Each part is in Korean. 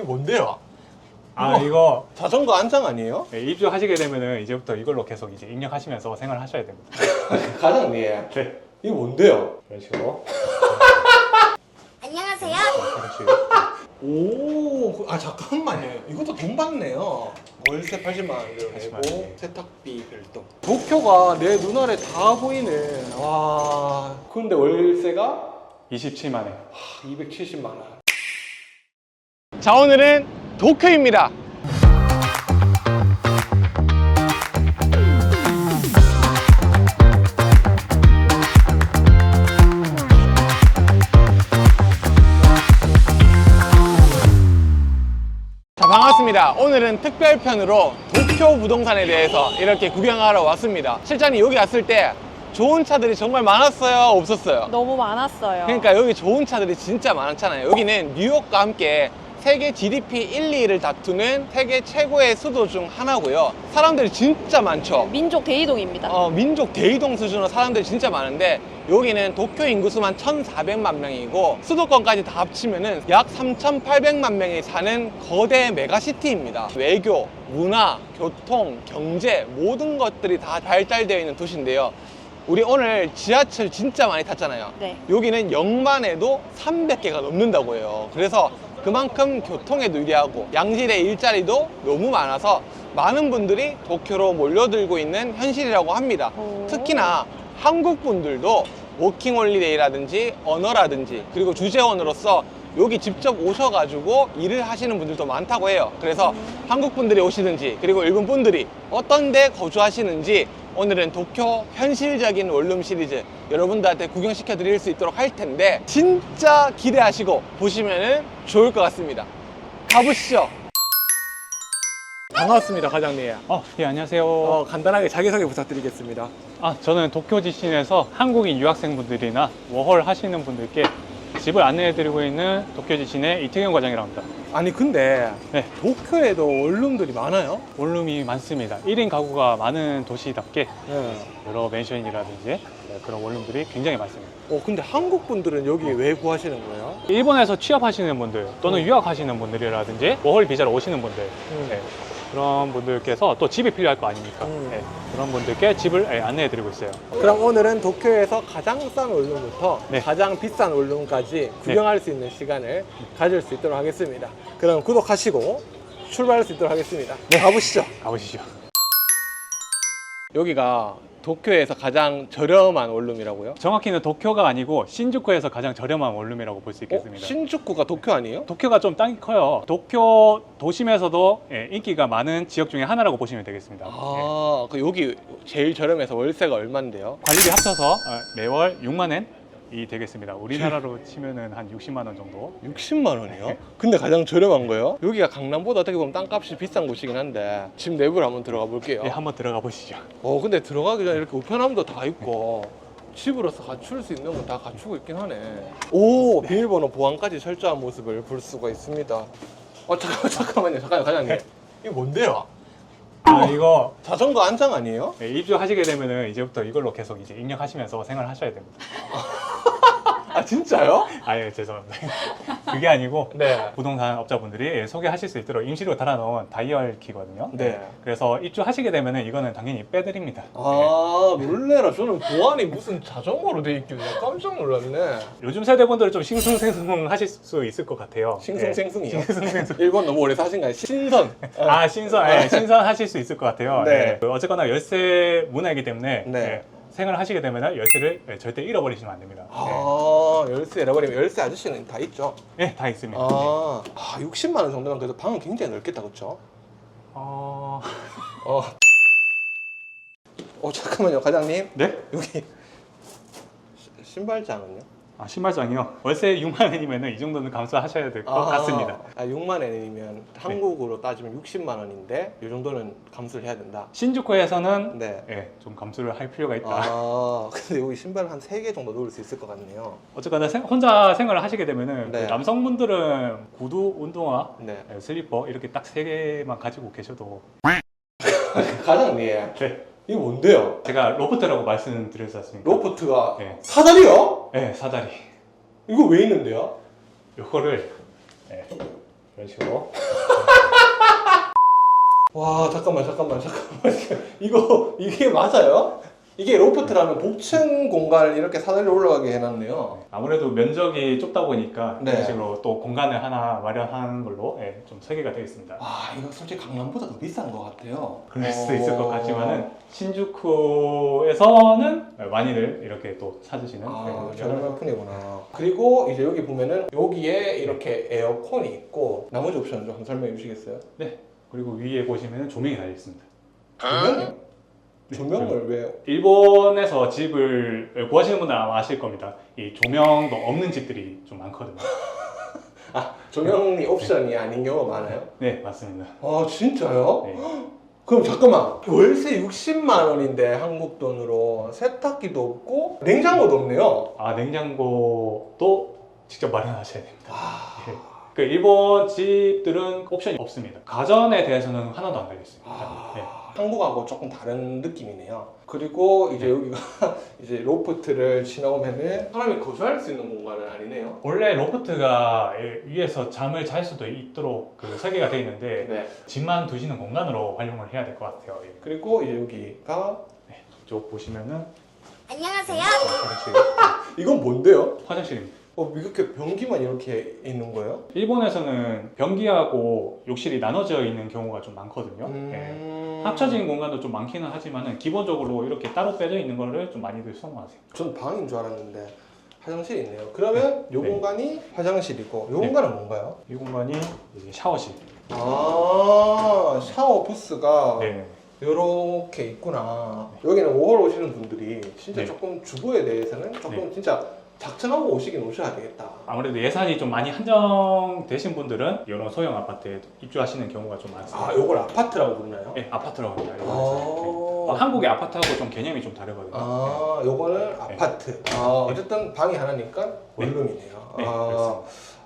이게 뭔데요? 아 우와. 이거 자전거 안장 아니에요? 네, 입주하시게 되면은 이제부터 이걸로 계속 이제 입력하시면서 생활하셔야 됩니다. 과장님 네. 이게 뭔데요? 이런 식으로 안녕하세요. 이런 식으로 오, 아 잠깐만요. 이것도 돈 받네요. 월세 80만 원 80만 원, 내고 네. 세탁비 별도. 도쿄가 내 눈알에 다 보이네. 와, 근데 월세가 27만 원. 270만 원. 자, 오늘은 도쿄입니다. 자, 반갑습니다. 오늘은 특별편으로 도쿄 부동산에 대해서 이렇게 구경하러 왔습니다. 실장님 여기 왔을 때 좋은 차들이 정말 많았어요? 없었어요? 너무 많았어요. 그러니까 여기 좋은 차들이 진짜 많잖아요. 여기는 뉴욕과 함께 세계 GDP 1, 2위를 다투는 세계 최고의 수도 중 하나고요. 사람들이 진짜 많죠. 민족 대이동입니다. 어, 민족 대이동 수준으로 사람들이 진짜 많은데 여기는 도쿄 인구수만 1,400만 명이고 수도권까지 다 합치면은 약 3,800만 명이 사는 거대 메가시티입니다. 외교, 문화, 교통, 경제 모든 것들이 다 발달되어 있는 도시인데요. 우리 오늘 지하철 진짜 많이 탔잖아요. 네. 여기는 역만에도 300개가 넘는다고 해요. 그래서 그만큼 교통에도 유리하고 양질의 일자리도 너무 많아서 많은 분들이 도쿄로 몰려들고 있는 현실이라고 합니다. 오. 특히나 한국 분들도 워킹 홀리데이라든지 언어라든지 그리고 주재원으로서 여기 직접 오셔가지고 일을 하시는 분들도 많다고 해요. 그래서 한국 분들이 오시든지 그리고 일본 분들이 어떤 데 거주하시는지 오늘은 도쿄 현실적인 원룸 시리즈 여러분들한테 구경시켜 드릴 수 있도록 할 텐데 진짜 기대하시고 보시면 좋을 것 같습니다. 가보시죠. 반갑습니다, 과장님. 어, 예, 안녕하세요. 어, 간단하게 자기소개 부탁드리겠습니다. 아, 저는 도쿄 지신에서 한국인 유학생분들이나 워홀 하시는 분들께 집을 안내해드리고 있는 도쿄 지신의 이태경 과장이라고 합니다. 아니 근데 네. 도쿄에도 원룸들이 많아요? 원룸이 많습니다. 1인 가구가 많은 도시답게 네. 여러 맨션이라든지 네, 그런 원룸들이 굉장히 많습니다. 어 근데 한국 분들은 여기 왜 구하시는 거예요? 일본에서 취업하시는 분들 또는 음. 유학하시는 분들이라든지 워홀 비자로 오시는 분들 음. 네, 그런 분들께서 또 집이 필요할 거 아닙니까? 음. 네, 그런 분들께 집을 예, 안내해드리고 있어요. 그럼 오늘은 도쿄에서 가장 싼 원룸부터 네. 가장 비싼 원룸까지 구경할 수 있는 시간을 가질 수 있도록 하겠습니다. 그럼 구독하시고 출발할 수 있도록 하겠습니다. 가보시죠. 가보시죠. 여기가 도쿄에서 가장 저렴한 원룸이라고요? 정확히는 도쿄가 아니고 신주쿠에서 가장 저렴한 원룸이라고 볼 수 어? 있겠습니다. 신주쿠가 도쿄 아니에요? 도쿄가 좀 땅이 커요. 도쿄 도심에서도 예, 인기가 많은 지역 중에 하나라고 보시면 되겠습니다. 예. 아, 그 여기 제일 저렴해서 월세가 얼만데요? 관리비 합쳐서 어, 매월 6만 엔 이 되겠습니다. 우리나라로 치면은 한 60만 원 정도. 60만 원이요? 네. 근데 가장 저렴한 거요? 여기가 강남보다 어떻게 보면 땅값이 비싼 곳이긴 한데 집 내부를 한번 들어가 볼게요. 예, 한번 들어가 보시죠. 어, 근데 들어가기 전에 이렇게 우편함도 다 있고 집으로서 갖출 수 있는 건 다 갖추고 있긴 하네. 오, 비밀번호 보안까지 철저한 모습을 볼 수가 있습니다. 어, 잠깐만, 잠깐만요, 잠깐만요, 과장님. 이게 뭔데요? 아 이거 자전거 안장 아니에요? 예, 입주하시게 되면은 이제부터 이걸로 계속 이제 입력하시면서 생활하셔야 됩니다. 아, 진짜요? 아예 죄송합니다. 그게 아니고 네. 부동산 업자분들이 예, 소개하실 수 있도록 임시로 달아놓은 다이얼 키거든요. 네. 그래서 입주하시게 되면 은 이거는 당연히 빼드립니다. 아, 놀래라. 저는 보안이 무슨 자전거로 돼 있길래 깜짝 놀랐네. 예. 요즘 세대분들은 좀 싱숭생숭 하실 수 있을 것 같아요. 싱숭생숭이요? 예. 싱숭생숭. 일본 너무 오래 사신 거아요 신선. 아 신선, 예, 신선 하실 수 있을 것 같아요. 네. 예. 그 어쨌거나 열쇠 문화이기 때문에 네. 예, 생활하시게 되면 열쇠를 예, 절대 잃어버리시면 안 됩니다. 아, 열쇠 잃어버리면 열쇠 아저씨는 다 있죠? 예, 예, 다 있습니다. 아, 아 60만 원 정도면 그래도 방은 굉장히 넓겠다, 그렇죠? 어... 어. 어 잠깐만요, 과장님. 네? 여기 시- 신발장은요? 아, 신발장이요. 월세 6만 원이면은 이 정도는 감수하셔야 될것 같습니다. 아, 6만 원이면 한국으로 따지면 60만 원인데 이 정도는 감수를 해야 된다. 신주쿠에서는 네. 예, 좀 감수를 할 필요가 있다. 아, 근데 여기 신발 한 3개 정도 놓을 수 있을 것 같네요. 어쨌거나 생- 혼자 생활을 하시게 되면은 네. 그 남성분들은 구두, 운동화, 네. 예, 슬리퍼 이렇게 딱 세 개만 가지고 계셔도 과장님, 네. 이게 뭔데요? 제가 로프트라고 말씀드렸지 않습니까? 로프트가 네. 사다리요? 네, 사다리. 이거 왜 있는데요? 요거를 네, 이런 식으로 와 잠깐만 잠깐만 잠깐만 이거 이게 맞아요? 이게 로프트라면 복층 공간을 이렇게 사다리로 올라가게 해놨네요. 아무래도 면적이 좁다 보니까 네. 이런 식으로 또 공간을 하나 마련하는 걸로 예, 좀 설계가 되어 있습니다. 아 이거 솔직히 강남보다 더 비싼 것 같아요. 그럴 수도 있을 것 어. 같지만은 신주쿠에서는 많이들 이렇게 또 찾으시는 아, 그런 저렴한 편이구나. 그리고 이제 여기 보면은 여기에 이렇게 에어컨이 있고 나머지 옵션 좀 한번 설명해 주시겠어요? 그리고 위에 보시면 조명이 달려 있습니다. 조명이요? 네, 조명을 왜? 일본에서 집을 구하시는 분들 아마 아실 겁니다. 이 조명도 없는 집들이 좀 많거든요. 아 조명이 옵션이 아닌 경우가 많아요? 네, 맞습니다. 아 진짜요? 네. 그럼 잠깐만 월세 60만 원인데 한국 돈으로 세탁기도 없고 냉장고도 없네요. 아, 냉장고도 직접 마련하셔야 됩니다. 아, 네. 그 일본 집들은 옵션이 없습니다. 가전에 대해서는 하나도 안 달려 있습니다. 네. 아, 한국하고 조금 다른 느낌이네요. 그리고 이제 여기가 이제 로프트를 지나오면은 사람이 거주할 수 있는 공간은 아니네요. 원래 로프트가 위에서 잠을 잘 수도 있도록 그 설계가 되어 있는데 네. 집만 두시는 공간으로 활용을 해야 될 것 같아요. 예. 그리고 이제 여기가 이쪽 보시면은 안녕하세요. 화장실, 이건 뭔데요? 화장실입니다. 어 이렇게 변기만 이렇게 있는 거예요? 일본에서는 변기하고 욕실이 나눠져 있는 경우가 좀 많거든요. 예. 음... 합쳐진 공간도 좀 많기는 하지만은 기본적으로 이렇게 따로 빼져 있는 거를 좀 많이들 선호하세요. 전 방인 줄 알았는데 화장실이 있네요. 그러면 요 네. 공간이 화장실이고 요 네. 공간은 뭔가요? 이 공간이 샤워실. 아 샤워 부스가 네. 이렇게 있구나. 여기는 5월 오시는 분들이 진짜 네. 조금 주거에 대해서는 조금 진짜 작정하고 오시긴 오셔야 되겠다. 아무래도 예산이 좀 많이 한정되신 분들은 이런 소형 아파트에 입주하시는 경우가 좀 많습니다. 아, 요걸 아파트라고 부르나요? 네, 아파트라고 합니다. 아, 어, 한국의 아파트하고 좀 개념이 좀 다르거든요. 아, 요거는 아파트. 아, 어쨌든 방이 하나니까 원룸이네요. 네, 아.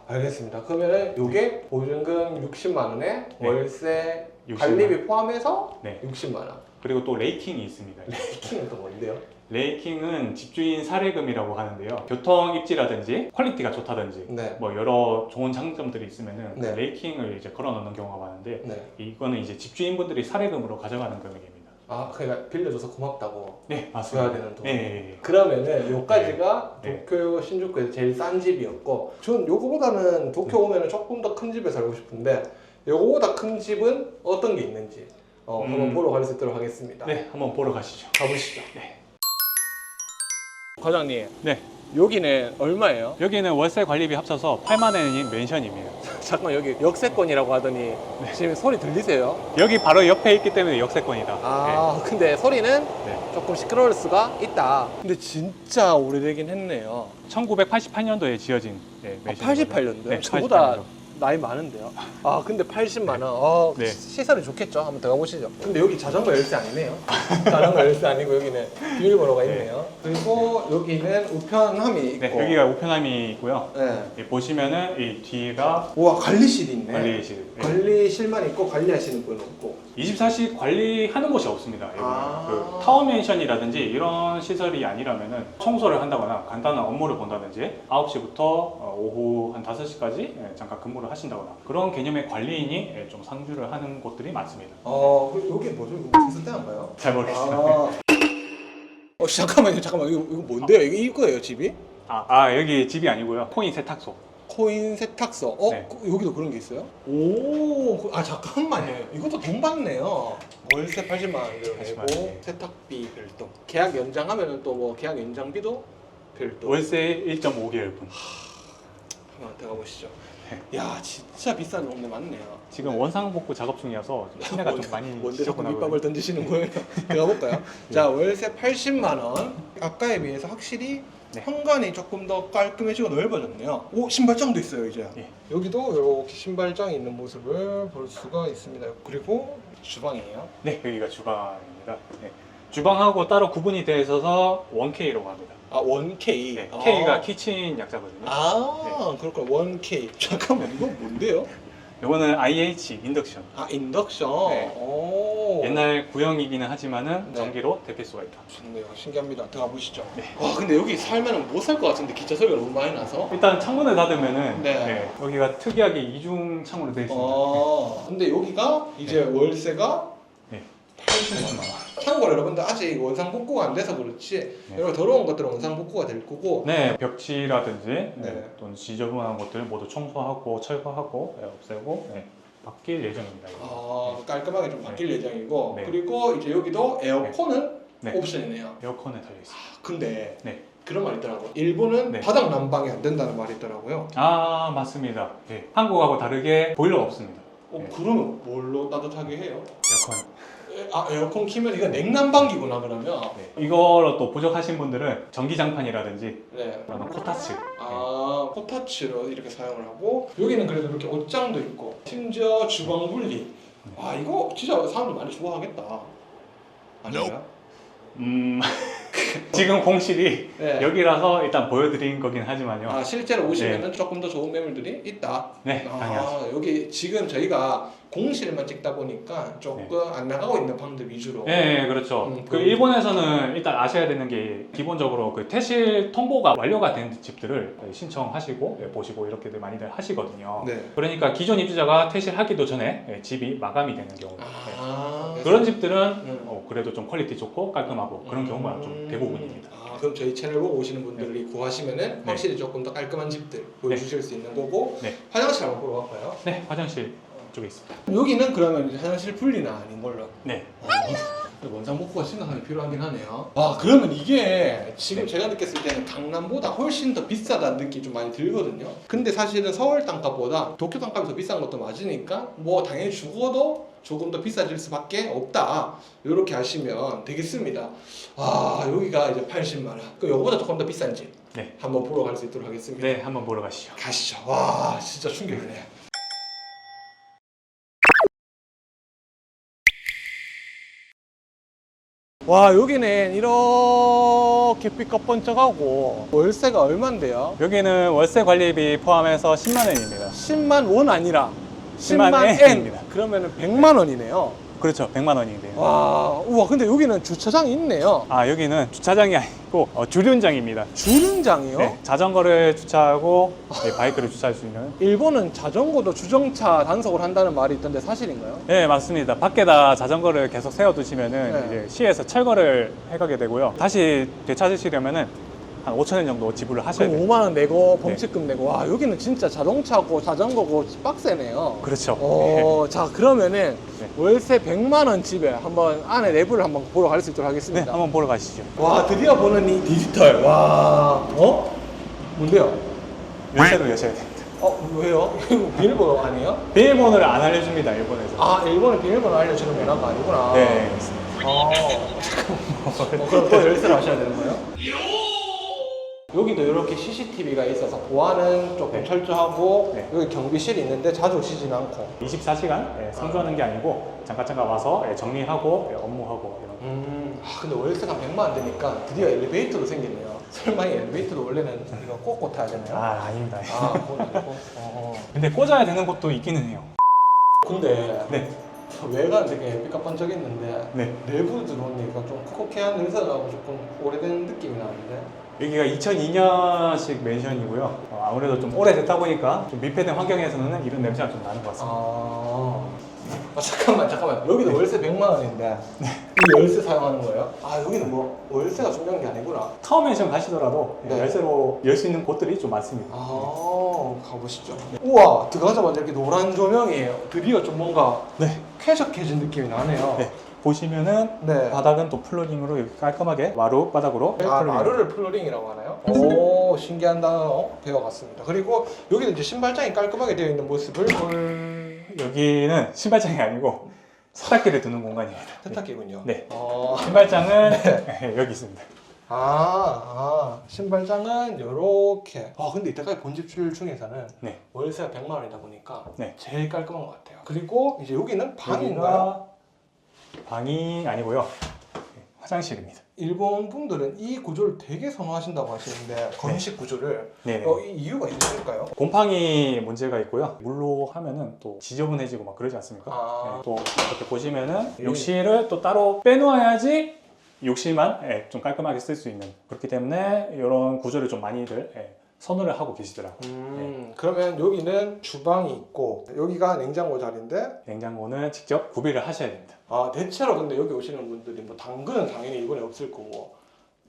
알겠습니다. 그러면은 요게 보증금 60만 원에 네. 월세 60만 관리비 포함해서 네. 60만 원. 그리고 또 레이킹이 있습니다. 키는 또 뭔데요? 레이킹은 집주인 사례금이라고 하는데요. 교통 입지라든지 퀄리티가 좋다든지 네. 뭐 여러 좋은 장점들이 있으면은 네. 레이킹을 이제 걸어 넣는 경우가 많은데 네. 이거는 이제 집주인분들이 사례금으로 가져가는 금액입니다. 아, 그러니까 빌려줘서 고맙다고. 네, 맞습니다. 줘야 되는 돈. 네, 네, 네. 그러면은 요까지가 네. 도쿄 신주쿠에서 제일 싼 집이었고 전 요거보다는 도쿄 네. 오면은 조금 더 큰 집에 살고 싶은데 요거보다 큰 집은 어떤 게 있는지 어, 한번 음. 보러 갈 수 있도록 하겠습니다. 네, 한번 보러 가시죠. 가보시죠. 네. 과장님. 네. 여기는 얼마예요? 여기는 월세 관리비 합쳐서 8만 원인 맨션입니다. 잠깐 여기 역세권이라고 하더니 네. 지금 소리 들리세요? 여기 바로 옆에 있기 때문에 역세권이다. 아 근데 소리는 네. 조금 시끄러울 수가 있다. 근데 진짜 오래되긴 했네요. 네. 1980년도에 지어진 네, 아, 맨션이거든요. 88년도요? 네, 저보다 88년도. 나이 많은데요. 아 근데 80만 원. 어, 네. 시- 시설이 좋겠죠. 한번 들어가 보시죠. 근데 여기 자전거 열쇠 아니네요. 자전거 열쇠 아니고 여기는 비밀번호가 네. 있네요. 그리고 여기는 우편함이 있고. 네, 여기가 우편함이 있고요. 네. 이 보시면은 이 뒤가 우와 관리실이 있네. 관리실. 네. 관리실만 있고 관리하시는 분은 없고. 24시 관리하는 곳이 없습니다. 여기는. 아. 그 타워 맨션이라든지 이런 시설이 아니라면은 청소를 한다거나 간단한 업무를 본다든지 9시부터 어, 오후 한 5시까지 잠깐 근무를 하신다거나 그런 개념의 관리인이 예, 좀 상주를 하는 곳들이 많습니다. 어, 그 여기 뭐죠? 이거 비슷한가요? 잘 모르겠어요. 아. 어 잠깐만요, 잠깐만 이거 이거 뭔데요? 이거 이거예요 집이? 아, 아, 여기 집이 아니고요. 코인 세탁소. 코인 세탁소. 어 네. 그- 여기도 그런 게 있어요? 오, 그- 아 잠깐만요. 이것도 돈 받네요. 월세 80만 원 80만 원, 내고 네. 세탁비 별도. 계약 연장하면은 또 뭐 계약 연장비도 별도. 월세 1.5개월 분. 한번 들어가 보시죠. 네. 야 진짜 비싼 동네 맞네요. 지금 원상복구 작업 중이어서 좀 시내가 좀 많이 지저분하거든요. 밑밥을 던지시는 거예요? 들어가 볼까요? 자 월세 80만 원. 아까에 비해서 확실히 네. 현관이 조금 더 깔끔해지고 넓어졌네요. 오 신발장도 있어요 이제. 예. 여기도 이렇게 신발장이 있는 모습을 볼 수가 있습니다. 그리고 주방이에요. 네, 여기가 주방입니다. 네. 주방하고 따로 구분이 되어 있어서 1K라고 합니다. 아 1K. 네, 아. K가 키친 약자거든요. 아 그렇구나 1K. 잠깐만 이건 뭔데요? 이거는 IH 인덕션. 아 인덕션. 네. 오. 옛날 구형이기는 하지만은 네. 전기로 대필 수가 있다. 좋네요. 신기합니다. 들어가 보시죠. 네. 와 근데 여기 살면은 못살 것 같은데 기차 소리가 너무 많이 나서. 일단 창문을 닫으면은 네. 네, 여기가 특이하게 이중 창으로 되어 있습니다. 어. 근데 여기가 이제 월세가 네. 80만 원. 참고로 여러분들 아직 원상 복구가 안 돼서 그렇지 네. 여러 더러운 것들은 원상 복구가 될 거고 네, 벽지라든지 네. 네. 또는 지저분한 것들 모두 청소하고 철거하고 네, 없애고 네, 바뀔 예정입니다. 아, 깔끔하게 좀 바뀔 예정이고 네. 그리고 이제 여기도 에어컨은 네. 옵션이네요. 에어컨에 달려 있습니다. 근데 네. 그런 말이 있더라고. 일본은 네. 바닥 난방이 안 된다는 말이 있더라고요. 아 맞습니다. 네. 한국하고 다르게 보일러가 없습니다. 어, 네. 그러면 뭘로 따뜻하게 해요? 에어컨. 에, 아 에어컨 키면 이거 냉난방기구나 그러면. 네. 이거로 또 부족하신 분들은 전기장판이라든지 네. 코타츠. 아 코타치로 이렇게 사용을 하고 여기는 그래도 이렇게 옷장도 있고 심지어 주방 분리. 아 이거 진짜 사람들 많이 좋아하겠다. 아닌가요? 음 지금 공실이 네. 여기라서 일단 보여드린 거긴 하지만요. 아 실제로 오시면은 조금 더 좋은 매물들이 있다. 네, 당연하죠. 아, 여기 지금 저희가 공실만 찍다 보니까 조금 안 나가고 있는 방들 위주로. 네, 네, 그렇죠. 음, 그 그- 일본에서는 일단 아셔야 되는 게 기본적으로 그 퇴실 통보가 완료가 된 집들을 신청하시고 예, 보시고 이렇게들 많이들 하시거든요. 네. 그러니까 기존 입주자가 퇴실하기도 전에 예, 집이 마감이 되는 경우. 예. 아, 그런 집들은 음. 어, 그래도 좀 퀄리티 좋고 깔끔하고 그런 경우가 좀 대부분입니다. 아, 그럼 저희 채널 보고 오시는 분들이 구하시면은 확실히 조금 더 깔끔한 집들 보여주실 수 있는 거고 네. 화장실 한번 보러 갈까요? 네, 화장실 쪽에 있습니다. 여기는 그러면 이제 화장실 분리는 아닌 걸로. 네. 어, 원상 복구가 심각하게 필요하긴 하네요. 아 그러면 이게 지금 네. 제가 느꼈을 때는 강남보다 훨씬 더 비싸다는 느낌이 좀 많이 들거든요. 근데 사실은 서울 땅값보다 도쿄 땅값이 더 비싼 것도 맞으니까 뭐 당연히 죽어도 조금 더 비싸질 수밖에 없다. 이렇게 하시면 되겠습니다. 아 여기가 이제 80만 원. 그 요거보다 조금 더 비싼 집 네. 한번 보러 갈 수 있도록 하겠습니다. 네, 한번 보러 가시죠. 가시죠. 와 진짜 충격이네. 와 여기는 이렇게 삐까번쩍하고 월세가 얼만데요? 여기는 월세 관리비 포함해서 10만 원입니다. 10만 원 아니라 10만 10만 N N 입니다. 그러면 은 100만 원이네요 그렇죠. 100만 원인데요. 와 우와 근데 여기는 주차장이 있네요 아, 여기는 주차장이 아니고 어, 주륜장입니다. 주륜장이요? 네, 자전거를 주차하고 네, 바이크를 주차할 수 있는. 일본은 자전거도 주정차 단속을 한다는 말이 있던데 사실인가요? 네, 맞습니다. 밖에다 자전거를 계속 세워두시면은 네. 이제 시에서 철거를 해가게 되고요. 다시 되찾으시려면은 한 5천 원 정도 지불을 하셔야 그럼 돼요. 5만 원 내고 범칙금 내고 와 여기는 진짜 자동차고 자전거고 빡세네요 그렇죠. 어, 자 그러면은 네. 월세 100만 원 집에 한번 안에 내부를 한번 보러 갈 수 있도록 네, 하겠습니다. 한번 보러 가시죠. 와 드디어 보는 이 디지털. 와 어? 뭔데요? 열쇠로 여셔야 됩니다. 어 왜요? 이거 비밀번호 아니에요? 비밀번호를 안 알려줍니다, 일본에서. 아 일본은 비밀번호 알려주는 면허가 아니구나. 네. 어, 어, 그럼 또 열쇠를 하셔야 되는 거예요? 여기도 이렇게 CCTV가 있어서 보안은 조금 네. 철저하고 네. 여기 경비실이 있는데 자주 오시진 않고 24시간 예, 상주하는 게 아니고 잠깐 잠깐 와서 예, 정리하고 예, 업무하고 이런 거. 음, 아, 근데 월세가 100만 원 되니까 드디어 엘리베이터도 생겼네요. 설마 이 엘리베이터도 원래는 이거 꽂고 타야 되나요? 아, 아닙니다. 아, 그건 아니고. 어. 근데 꽂아야 되는 곳도 있기는 해요. 근데 네. 외관 되게 삐까번쩍했는데 네. 내부 들어오니까 좀 냄새가 나고 조금 오래된 느낌이 나는데 여기가 2002년식 맨션이고요. 어, 아무래도 좀 오래됐다 보니까 좀密閉된 환경에서는 이런 냄새가 좀 나는 것 같습니다. 아, 아 잠깐만 잠깐만 여기도 월세 100만 원인데 이 열쇠 사용하는 거예요? 아 여기는 뭐 월세가 중요한 게 아니구나 타워 맨션 가시더라도 네. 열쇠로 열 수 있는 곳들이 좀 많습니다. 아 가보시죠 우와 들어가자마자 이렇게 노란 조명이에요 드디어 좀 뭔가 네. 쾌적해진 느낌이 나네요 네. 보시면은 네. 바닥은 또 플로링으로 이렇게 깔끔하게 마루 바닥으로 아, 플로링. 마루를 플로링이라고 하나요? 오, 신기한 단어 배워갔습니다. 그리고 여기는 이제 신발장이 깔끔하게 되어 있는 모습을 볼 여기는 신발장이 아니고 세탁기를 두는 공간입니다. 세탁기군요. 네. 어, 신발장은 여기 있습니다. 아, 아, 신발장은 요렇게. 아, 근데 이때까지 본 집들 중에서는 네. 월세가 100만 원이다 보니까 네. 제일 깔끔한 것 같아요. 그리고 이제 여기는 방인가요? 방이 아니고요. 네, 화장실입니다. 일본 분들은 이 구조를 되게 선호하신다고 하시는데 건식 구조를 네. 어, 이 이유가 있으실까요? 곰팡이 문제가 있고요. 물로 하면은 또 지저분해지고 막 그러지 않습니까? 아. 네, 또 이렇게 보시면은 욕실을 또 따로 빼놓아야지 욕실만 예, 좀 깔끔하게 쓸 수 있는 그렇기 때문에 이런 구조를 좀 많이들 예, 선호를 하고 계시더라고요. 음, 그러면 여기는 주방이 있고 여기가 냉장고 자리인데 냉장고는 직접 구비를 하셔야 됩니다. 아 대체로 근데 여기 오시는 분들이 뭐 당근은 당연히 이번에 없을 거고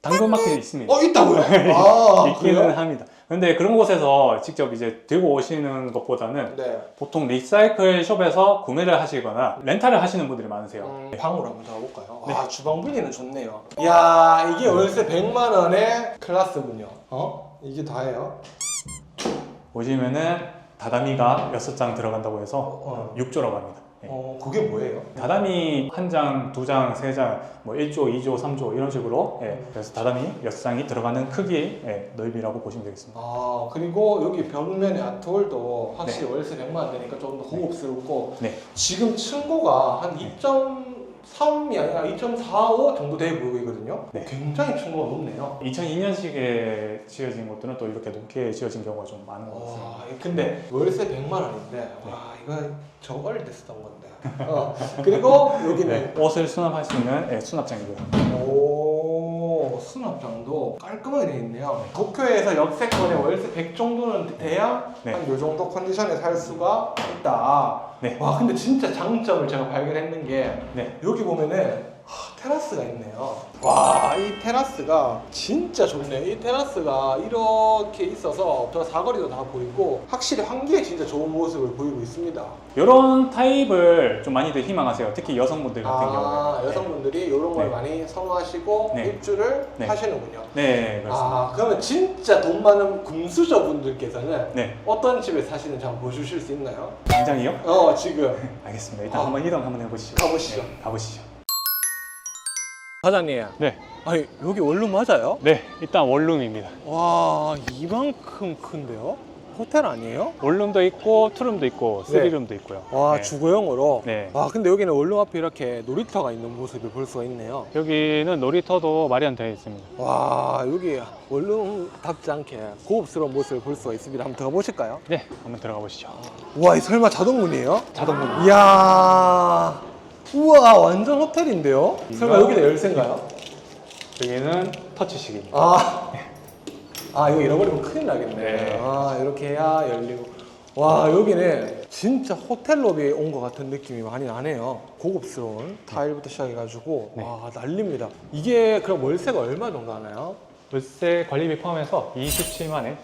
당근마켓이 있습니다. 어 있다고요? 아 있기는 그래요? 합니다. 근데 그런 곳에서 직접 이제 들고 오시는 것보다는 네 보통 리사이클 숍에서 구매를 하시거나 렌탈을 하시는 분들이 많으세요. 음, 방으로 한번 가볼까요? 아 주방 분위기는 좋네요 이야 이게 월세 100만 원의 클라스군요 어? 이게 다예요? 보시면은 다다미가 6장 들어간다고 해서 어. 6조라고 합니다. 예. 어 그게 뭐예요? 다다미 한 장, 두 장, 세 장, 뭐 1조, 2조, 3조 이런 식으로 예, 그래서 다다미 6장이 들어가는 크기의 예, 넓이라고 보시면 되겠습니다. 아 그리고 여기 벽면의 아트홀도 확실히 월세 100만 원 되니까 조금 더 고급스럽고 네. 지금 층고가 한 2.3이 아니라 2.45 정도 돼 보이거든요. 네. 굉장히 층고가 높네요. 2002년식에 지어진 것들은 또 이렇게 높게 지어진 경우가 좀 많은 것 같습니다. 와 근데 월세 100만 원인데 와 이거 저 어릴 때 쓰던 건데. 어, 그리고 여기는 네, 옷을 수납할 수 있는 예, 수납장이고요. 오 수납장도 깔끔하게 되어 있네요 도쿄에서 역세권에 월세 100 정도는 돼야 네. 한 요 정도 컨디션에 살 수가 있다 네. 와 근데 진짜 장점을 제가 발견했는 게 네. 여기 보면은 하, 테라스가 있네요 와 이 테라스가 진짜 좋네요 이 테라스가 이렇게 있어서 저 사거리도 다 보이고 확실히 환기에 진짜 좋은 모습을 보이고 있습니다 이런 타입을 좀 많이들 희망하세요. 특히 여성분들 같은 아 경우는. 여성분들이 이런 걸 네. 많이 선호하시고 네. 입주를 네. 하시는군요 네, 그렇습니다. 아 그러면 진짜 돈 많은 금수저 분들께서는 네, 어떤 집에 사시는지 한번 보여주실 수 있나요? 당장이요? 어 지금 알겠습니다. 일단 아. 한번 이동 한번 해보시죠. 가보시죠. 네, 가보시죠. 사장님 네, 아니 여기 원룸 맞아요? 네, 일단 원룸입니다. 와 이만큼 큰데요? 호텔 아니에요? 원룸도 있고 투룸도 있고 쓰리룸도 있고요. 와 네. 주거용으로 네. 와 근데 여기는 원룸 앞에 이렇게 놀이터가 있는 모습을 볼 수가 있네요 여기는 놀이터도 마련되어 있습니다. 와 여기 원룸답지 않게 고급스러운 모습을 볼 수가 있습니다 한번 들어가 보실까요? 네, 한번 들어가 보시죠. 우와 이 설마 자동문이에요? 자동문. 이야 우와 완전 호텔인데요? 설마 여기다 열쇠인가요? 여기는 터치식입니다. 아, 아 이거 잃어버리면 큰일 나겠네 네. 아 이렇게 해야 열리고 와 여기는 진짜 호텔 로비에 온 것 같은 느낌이 많이 나네요 고급스러운 타일부터 시작해가지고 네. 와 난립니다 이게 그럼 월세가 얼마 정도 하나요? 월세 관리비 포함해서 27만에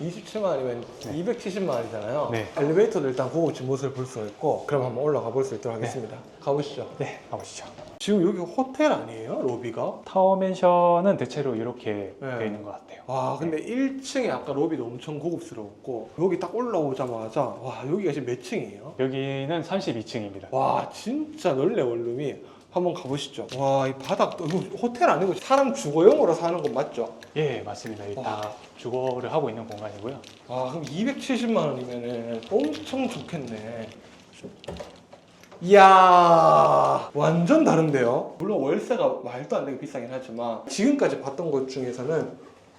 27만 원이면 270만 원이잖아요 네. 엘리베이터도 일단 고급진 모습을 볼 수가 있고 그럼 한번 올라가 볼 수 있도록 하겠습니다 가보시죠 네, 가보시죠. 지금 여기 호텔 아니에요? 로비가? 타워맨션은 대체로 이렇게 네. 되어 있는 것 같아요. 와 근데 1층에 아까 로비도 엄청 고급스러웠고 여기 딱 올라오자마자 와 여기가 지금 몇 층이에요? 여기는 32층입니다. 와 진짜 넓네 원룸이 한번 가보시죠 와 이 바닥도 이거 호텔 아니고 사람 주거용으로 사는 건 맞죠? 예, 맞습니다. 이다 주거를 하고 있는 공간이고요. 와 그럼 270만 원이면은 엄청 좋겠네 이야 완전 다른데요? 물론 월세가 말도 안 되게 비싸긴 하지만 지금까지 봤던 것 중에서는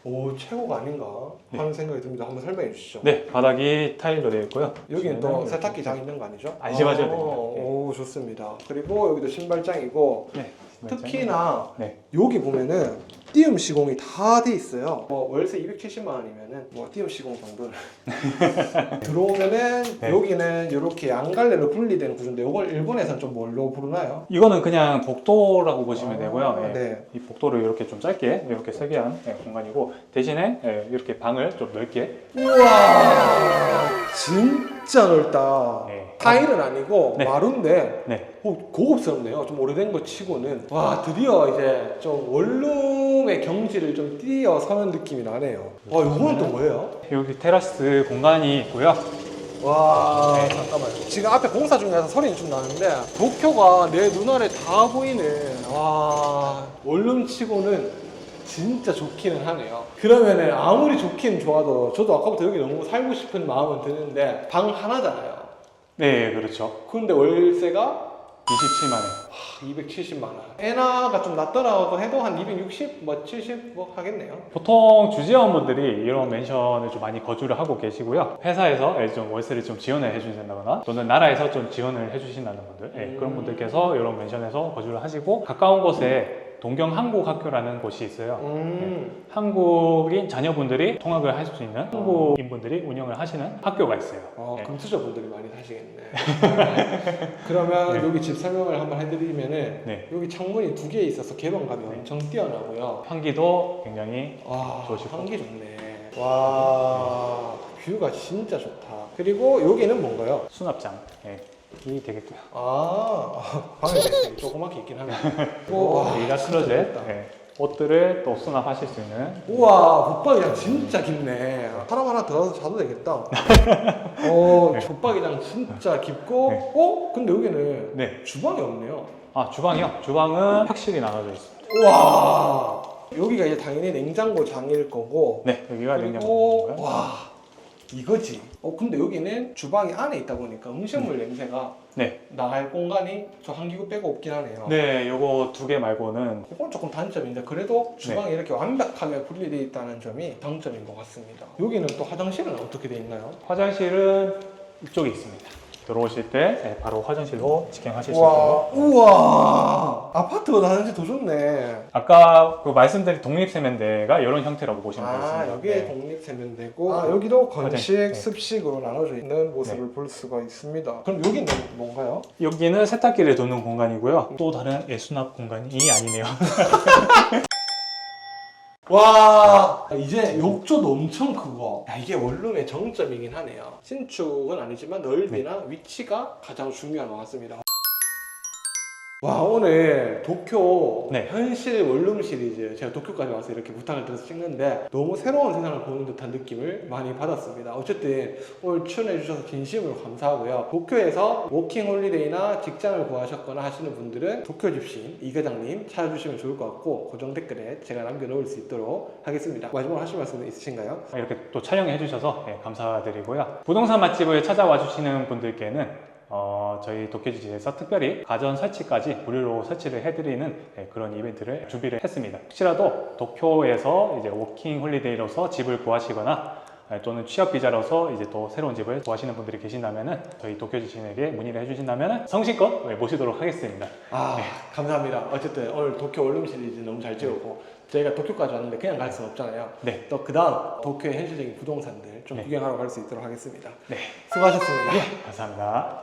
오 최고가 아닌가 하는 생각이 듭니다 한번 설명해 주시죠 네, 바닥이 타일로 되어 있고요. 여기는 또 이렇게 세탁기 장 있는 거 아니죠? 안심하셔야 아, 됩니다. 오 좋습니다. 그리고 여기도 신발장이고 네, 특히나 네, 여기 보면은 띄움 시공이 다 돼 있어요. 뭐 월세 270만 원이면은 뭐 띄움 시공 정도는 들어오면은 네. 여기는 이렇게 양갈래로 분리되는 구조인데 이걸 일본에서는 좀 뭘로 부르나요? 이거는 그냥 복도라고 보시면 아, 되고요. 예. 네. 이 복도를 이렇게 좀 짧게 이렇게 설계한 예, 공간이고 대신에 예, 이렇게 방을 좀 넓게 우와 진짜 넓다. 네. 타일은 아니고 네. 마루인데 네, 오, 고급스럽네요. 좀 오래된 거 치고는 와 드디어 이제 좀 원룸의 경지를 좀 뛰어서는 느낌이 나네요. 와 이거는 또 뭐예요? 여기 테라스 공간이 있고요. 와 잠깐만요. 지금 앞에 공사 중이라서 소리는 좀 나는데 도쿄가 내 눈알에 다 보이네. 와 원룸 치고는 진짜 좋기는 하네요. 그러면은 아무리 좋긴 좋아도 저도 아까부터 여기 너무 살고 싶은 마음은 드는데 방 하나잖아요. 네, 그렇죠. 근데 월세가 27만 원. 270만 원. 에나가 좀 낮더라도 해도 한 260, 뭐 70, 뭐 하겠네요. 보통 주재원분들이 이런 맨션을 좀 많이 거주를 하고 계시고요. 회사에서 좀 월세를 좀 지원을 해주신다거나 또는 나라에서 좀 지원을 해주신다는 분들 예, 그런 분들께서 이런 맨션에서 거주를 하시고 가까운 곳에 동경 한국학교라는 곳이 있어요. 음. 한국인 자녀분들이 통학을 할 수 있는 한국인분들이 운영을 하시는 학교가 있어요. 어, 예. 금수저 분들이 많이 사시겠네. 그러면 네. 여기 집 설명을 한번 해드리면은 네. 여기 창문이 두 개 있어서 개방감이 엄청 뛰어나고요. 환기도 굉장히 와, 좋으시고. 환기 좋네. 와, 뷰가 진짜 좋다. 그리고 여기는 뭔가요? 수납장 예, 이 되겠고요. 아, 방에 되게 조그맣게 있긴 하네. 와, 여기가 진짜 클로젯 넓다. 예, 옷들을 또 수납하실 수 있는 우와, 붙박이장 진짜 깊네. 사람 하나 들어가서 자도 되겠다. 어, 붙박이장 진짜 깊고, 네. 어? 근데 여기는 네. 주방이 없네요. 아 주방이요? 주방은 확실히 나눠져 있습니다. 우와, 여기가 이제 당연히 냉장고 장일 거고, 네 여기가 그리고 냉장고고요. 와, 이거지. 어, 근데 여기는 주방이 안에 있다 보니까 음식물 냄새가 네. 나갈 공간이 저 한기구 빼고 없긴 하네요. 네, 요거 두 개 말고는 이건 조금 단점인데 그래도 주방이 이렇게 완벽하게 분리되어 있다는 점이 장점인 것 같습니다. 여기는 또 화장실은 어떻게 되어 있나요? 화장실은 이쪽에 있습니다. 들어오실 때 네, 바로 화장실로 직행하실 수 우와, 있도록. 우와, 아파트보다 화장실 더 좋네. 아까 그 말씀드린 독립세면대가 이런 형태라고 보시면 아, 되겠습니다. 여기에 네. 독립세면대고, 아, 여기도 건식, 화장실, 네. 습식으로 나눠져 있는 모습을 볼 수가 있습니다. 그럼 여기는 뭔가요? 여기는 세탁기를 두는 공간이고요. 또 다른 예, 수납 공간이 아니네요. 와. 이제 욕조도 엄청 크고. 야, 이게 원룸의 정점이긴 하네요. 신축은 아니지만 넓이나 위치가 가장 중요한 것 같습니다 와 오늘 도쿄 네. 현실 원룸 시리즈 제가 도쿄까지 와서 이렇게 부탁을 드려서 찍는데 너무 새로운 세상을 보는 듯한 느낌을 많이 받았습니다 어쨌든 오늘 출연해 주셔서 진심으로 감사하고요 도쿄에서 워킹 홀리데이나 직장을 구하셨거나 하시는 분들은 도쿄 집신 이 과장님 찾아주시면 좋을 것 같고 고정 댓글에 제가 남겨놓을 수 있도록 하겠습니다 마지막으로 하실 말씀 있으신가요? 이렇게 또 촬영해 주셔서 예, 감사드리고요. 부동산 맛집을 찾아와 주시는 분들께는 어, 저희 도쿄지지에서 특별히 가전 설치까지 무료로 설치를 해드리는 예, 그런 이벤트를 준비를 했습니다. 혹시라도 도쿄에서 이제 워킹 홀리데이로서 집을 구하시거나 예, 또는 취업 비자로서 이제 또 새로운 집을 구하시는 분들이 계신다면은 저희 도쿄 지신에게 문의를 해주신다면은 성실껏 예, 모시도록 하겠습니다. 아 감사합니다 어쨌든 오늘 도쿄 원룸 시리즈 너무 잘 찍었고 저희가 도쿄까지 왔는데 그냥 갈 수는 없잖아요 네. 또 그 다음 도쿄의 현실적인 부동산들 좀 네. 구경하러 갈 수 있도록 하겠습니다 네, 수고하셨습니다 감사합니다.